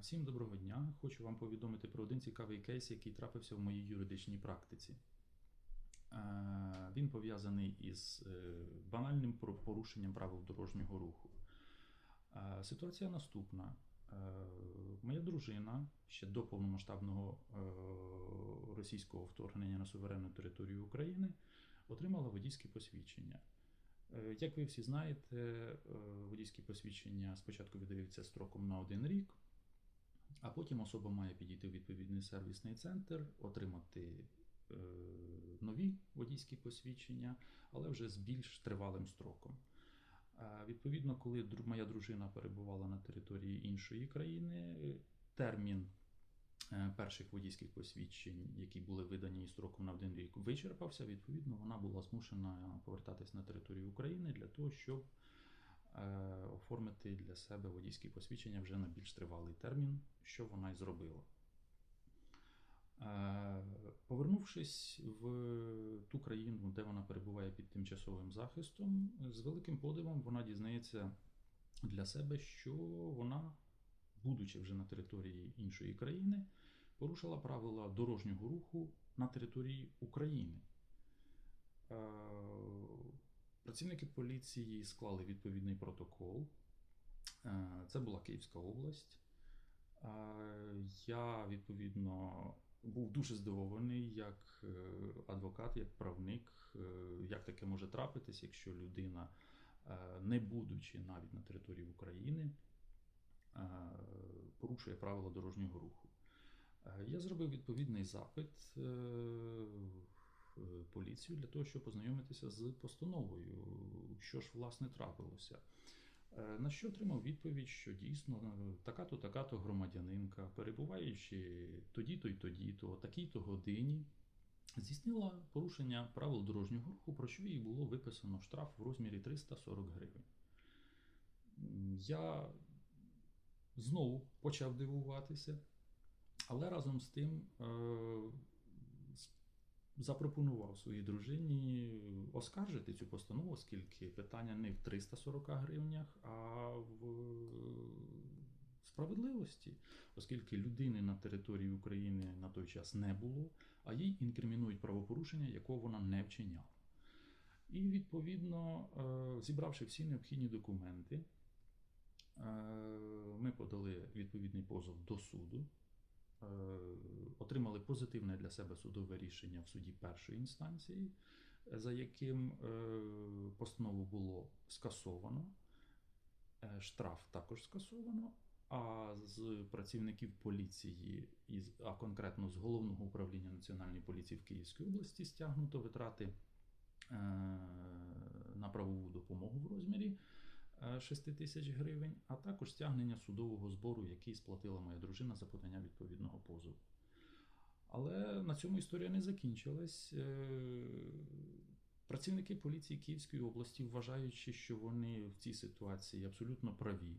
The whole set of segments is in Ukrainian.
Всім доброго дня. Хочу вам повідомити про один цікавий кейс, який трапився в моїй юридичній практиці. Е, Він пов'язаний із е, банальним порушенням правил дорожнього руху. Е, Ситуація наступна. Моя дружина ще до повномасштабного російського вторгнення на суверенну територію України отримала водійське посвідчення. Як ви всі знаєте, водійські посвідчення спочатку видаються строком на один рік, а потім особа має підійти в відповідний сервісний центр, отримати е, нові водійські посвідчення, але вже з більш тривалим строком. Відповідно, коли моя дружина перебувала на території іншої країни, термін е, перших водійських посвідчень, які були видані строком на один рік, вичерпався. Відповідно, вона була змушена повертатись на територію України для того, щоб оформити для себе водійські посвідчення вже на більш тривалий термін, що вона й зробила. Е, Повернувшись в ту країну, де вона перебуває під тимчасовим захистом, з великим подивом вона дізнається для себе, що вона, будучи вже на території іншої країни, порушила правила дорожнього руху на території України. Працівники поліції склали відповідний протокол. Е, Це була Київська область. Е, Я відповідно був дуже здивований як е, адвокат, як правник, як таке може трапитись, якщо людина, не будучи навіть на території України, порушує правила дорожнього руху. Я зробив відповідний запит поліцію для того, щоб познайомитися з постановою, що ж власне трапилося. Е, На що отримав відповідь, що дійсно е, така-то, така-то громадянинка, перебуваючи тоді-то й тоді-то, о такій-то годині, здійснила порушення правил дорожнього руху, про що їй було виписано штраф в розмірі 340 гривень. Я знову почав дивуватися, але разом з тим е, запропонував своїй дружині оскаржити цю постанову, оскільки питання не в 340 гривнях, а в справедливості, оскільки людини на території України на той час не було, а їй інкримінують правопорушення, якого вона не вчиняла. І відповідно, е, зібравши всі необхідні документи, е, ми подали відповідний позов до суду. Е, Отримали позитивне для себе судове рішення в суді першої інстанції, за яким е, постанову було скасовано, е, штраф також скасовано. А з працівників поліції, а конкретно з головного управління Національної поліції в Київській області, стягнуто витрати на правову допомогу в розмірі 6 тисяч гривень, а також стягнення судового збору, який сплатила моя дружина за подання відповідного позову. Але на цьому історія не закінчилась. Е, Працівники поліції Київської області, вважаючи, що вони в цій ситуації абсолютно праві,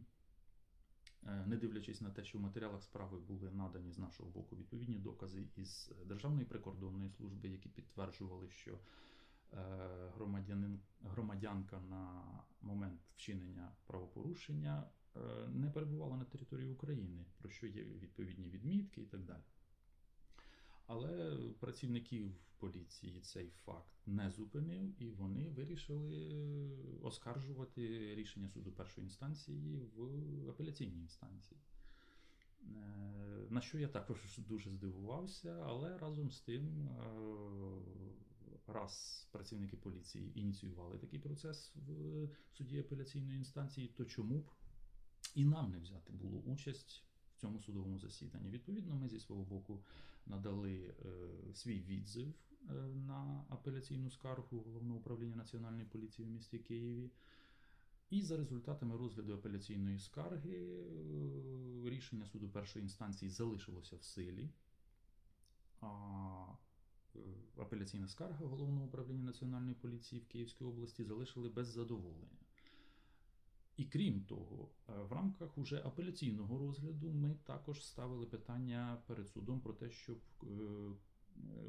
е, не дивлячись на те, що в матеріалах справи були надані з нашого боку відповідні докази із Державної прикордонної служби, які підтверджували, що е, громадянин, громадянка на момент вчинення правопорушення е, не перебувала на території України, про що є відповідні відмітки і так далі. Але працівників поліції цей факт не зупинив, і вони вирішили е, оскаржувати рішення суду першої інстанції в апеляційній інстанції. Е, На що я також дуже здивувався, але разом з тим, е, раз працівники поліції ініціювали такий процес в суді апеляційної інстанції, то чому б і нам не взяти було участь цьому судовому засіданні? Відповідно, ми зі свого боку надали е, свій відзив е, на апеляційну скаргу головного управління Національної поліції в місті Києві. І за результатами розгляду апеляційної скарги е, рішення суду першої інстанції залишилося в силі. А апеляційна скарга головного управління Національної поліції в Київській області залишили без задоволення. І крім того, е, в рамках уже апеляційного розгляду ми також ставили питання перед судом про те, щоб е,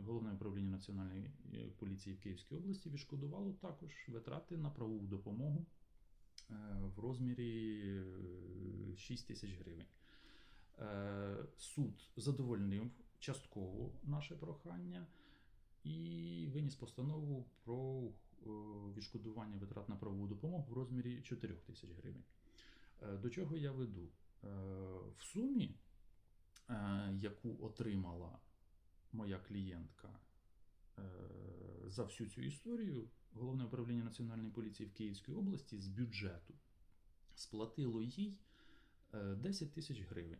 головне управління Національної е, поліції в Київській області відшкодувало також витрати на правову допомогу в розмірі е, 6 тисяч гривень. Суд задовольнив частково наше прохання і виніс постанову про е, відшкодування витрат на правову допомогу в розмірі 4 тисяч гривень. Е, До чого я веду? Е, В сумі, яку отримала моя клієнтка за всю цю історію, головне управління Національної поліції в Київській області з бюджету сплатило їй е, 10 тисяч гривень.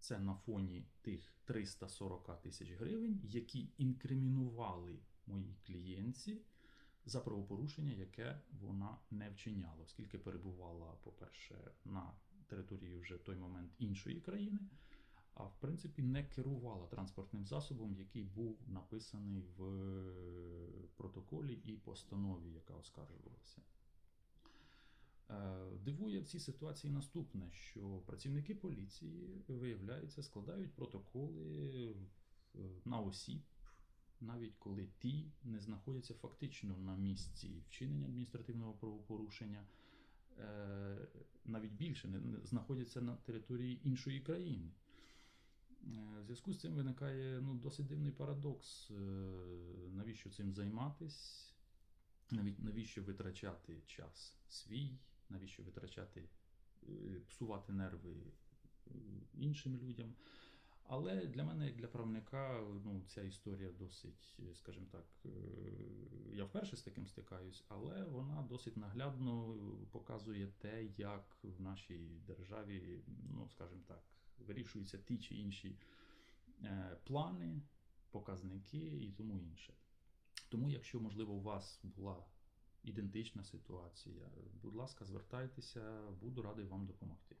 Це на фоні тих 340 тисяч гривень, які інкримінували моїй клієнтці за правопорушення, яке вона не вчиняла, оскільки перебувала, по-перше, на території вже в той момент іншої країни, а в принципі не керувала транспортним засобом, який був написаний в протоколі і постанові, яка оскаржувалася. Дивує в цій ситуації наступне, що працівники поліції, виявляється, складають протоколи е, на осіб, навіть коли ті не знаходяться фактично на місці вчинення адміністративного правопорушення, е, навіть більше не знаходяться на території іншої країни. Е, В зв'язку з цим виникає ну, досить дивний парадокс. Навіщо цим займатись? Навіть навіщо витрачати час свій, навіщо витрачати, е, псувати нерви іншим людям. Але для мене, як для правника, ну, ця історія досить, е, скажімо так, е, я вперше з таким стикаюсь, але вона досить наглядно показує те, як в нашій державі, ну, скажімо так, вирішуються ті чи інші плани, показники і тому інше. Тому, якщо, можливо, у вас була ідентична ситуація, будь ласка, звертайтеся, буду радий вам допомогти.